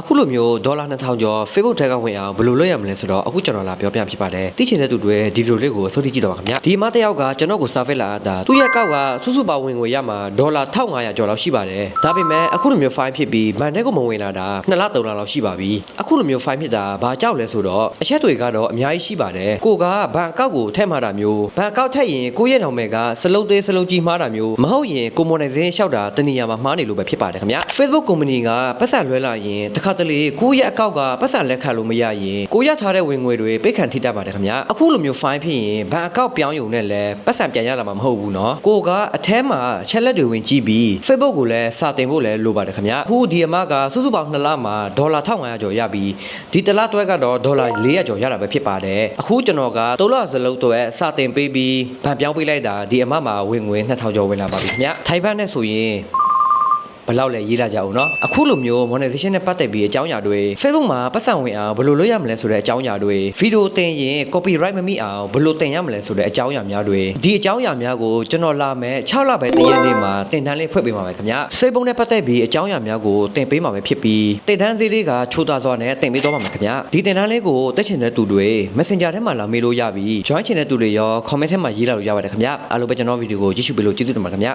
အခုလိုမျိုးဒေါ်လာ2000ကျော် Facebook ထဲကဝင်အောင်ဘယ်လိုလုပ်ရမလဲဆိုတော့အခုကျွန်တော်လာပြောပြဖြစ်ပါတယ်။သိချင်တဲ့သူတွေဒီဗီဒီယိုလေးကိုအစိုးရကြည့်တော့ပါခင်ဗျာ။ဒီအမတစ်ယောက်ကကျွန်တော်ကို service လာတာသူ့ရဲ့ကောက်ကစုစုပေါင်းဝင်ငွေရမှာဒေါ်လာ1500ကျော်လောက်ရှိပါတယ်။ဒါပေမဲ့အခုလိုမျိုး fine ဖြစ်ပြီးဘဏ်ထဲကိုမဝင်လာတာ2လ3လလောက်ရှိပါပြီ။အခုလိုမျိုး fine ဖြစ်တာဘာကြောက်လဲဆိုတော့အချက်တွေကတော့အများကြီးရှိပါတယ်။ကိုကဘဏ်အကောက်ကိုထည့်မှာတာမျိုးဘဏ်အကောက်ထည့်ရင်ကိုယ့်ရဲ့နောင်မဲ့ကစလုံးသေးစလုံးကြီးမှားတာမျိုးမဟုတ်ရင် commonization လျှောက်တာတနည်းအားမှာမှားနေလို့ပဲဖြစ်ပါတယ်ခင်ဗျာ Facebook company ကပတ်စံလွှဲလာရင်တစ်ခါတလေကိုယ့်ရဲ့အကောက်ကပတ်စံလက်ခံလို့မရရင်ကိုရထားတဲ့ဝင်ငွေတွေပိတ်ခံထိတတ်ပါတယ်ခင်ဗျာအခုလိုမျိုး fine ဖြစ်ရင်ဘဏ်အကောက်ပြောင်းယုံနဲ့လဲပတ်စံပြန်ရလာမှာမဟုတ်ဘူးเนาะကိုကအထဲမှာချက်လက်တွေဝင်ကြည့်ပြီး Facebook ကိုလည်းစာတင်ဖို့လည်းလိုပါတယ်ခင်ဗျာအခုဒီအမကစုစုပေါင်း2လမှာဒေါ်လာ1500ကျော်ရပြီးဒီတစ်လတွဲကတော့ဒေါ်လာ400ကျော်ရတာပဲဖြစ်ပါတယ်အခုကျွန်တော်က3လစလုံးတွဲစာတင်ပေးပြီးဗန်ပြောင်းပေးလိုက်တာဒီအမမှာဝင်ငွေ2000ကျော်ဝင်လာပါပြီခင်ဗျာထိုင်ဘတ်နဲ့ဆိုရင် ဘယ် လောက်လဲရေးလာကြအောင်เนาะအခုလိုမျိုး monetization နဲ့ပတ်သက်ပြီးအကြောင်းအရာတွေ Facebook မှာပတ်စံဝင်အောင်ဘယ်လိုလုပ်ရမလဲဆိုတဲ့အကြောင်းအရာတွေဗီဒီယိုတင်ရင် copyright မမိအောင်ဘယ်လိုတင်ရမလဲဆိုတဲ့အကြောင်းအရာများတွေဒီအကြောင်းအရာများကိုကျွန်တော်လာမယ်6လပဲတရက်နေ့မှာတင်တန်းလေးဖွင့်ပေးပါမယ်ခင်ဗျာ Facebook နဲ့ပတ်သက်ပြီးအကြောင်းအရာများကိုတင်ပေးမှာပဲဖြစ်ပြီးတင်တန်းစည်းလေးကချိုးသားစွာနဲ့တင်ပေးသွားပါမယ်ခင်ဗျာဒီတင်တန်းလေးကိုတက်ချင်တဲ့သူတွေ Messenger ထဲမှာလာမေးလို့ရပြီး join ချင်တဲ့သူတွေရော comment ထဲမှာရေးလာလို့ရပါတယ်ခင်ဗျာအားလုံးပဲကျွန်တော်ဗီဒီယိုကိုကြည့်ရှုပေးလို့ကျေးဇူးတင်ပါတယ်ခင်ဗျာ